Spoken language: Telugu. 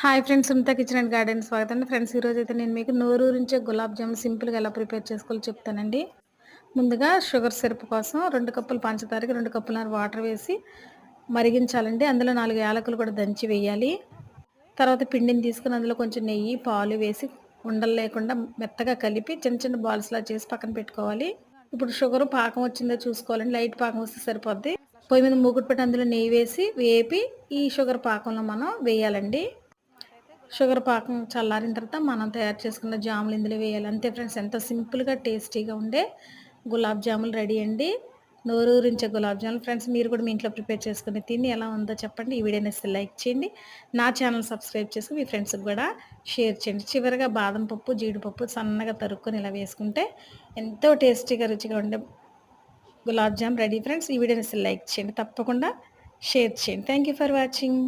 Hi friends Sunitha kitchen and garden స్వాగతం. అండి ఫ్రెండ్స్ ఈరోజు అయితే నేను మీకు నోరూరించే గులాబ్ జామున్ సింపుల్గా ఎలా ప్రిపేర్ చేసుకోవాలో చెప్తానండి. ముందుగా షుగర్ సిరప్ కోసం రెండు కప్పులు పంచదారకి రెండు కప్పుల వాటర్ వేసి మరిగించాలండి. అందులో నాలుగు యాలకులు కూడా దంచి వేయాలి. తర్వాత పిండిని తీసుకుని అందులో కొంచెం నెయ్యి పాలు వేసి ఉండలు లేకుండా మెత్తగా కలిపి చిన్న చిన్న బాల్స్లా చేసి పక్కన పెట్టుకోవాలి. ఇప్పుడు షుగర్ పాకం వచ్చిందో చూసుకోవాలండి. లైట్ పాకం వస్తే సరిపోద్ది. పొయ్యి మీద మూగుడు పెట్టి అందులో నెయ్యి వేసి వేపి ఈ షుగర్ పాకంలో మనం వేయాలండి. షుగర్ పాకం చల్లారిన తర్వాత మనం తయారు చేసుకున్న జాములు ఇందులో వేయాలి. అంతే ఫ్రెండ్స్ ఎంత సింపుల్గా టేస్టీగా ఉండే గులాబ్ జాములు రెడీ అండి. నోరూరించే గులాబ్ జాములు. ఫ్రెండ్స్ మీరు కూడా మీ ఇంట్లో ప్రిపేర్ చేసుకుని తిని ఎలా ఉందో చెప్పండి. ఈ వీడియోని ఇస్తే లైక్ చేయండి. నా ఛానల్ సబ్స్క్రైబ్ చేసుకుని మీ ఫ్రెండ్స్కి కూడా షేర్ చేయండి. చివరిగా బాదం పప్పు జీడిపప్పు సన్నగా తరుక్కొని ఇలా వేసుకుంటే ఎంతో టేస్టీగా రుచిగా ఉండే గులాబ్ జామ్ రెడీ. ఫ్రెండ్స్ ఈ వీడియోని ఇస్తే లైక్ చేయండి. తప్పకుండా షేర్ చేయండి. Thank for watching.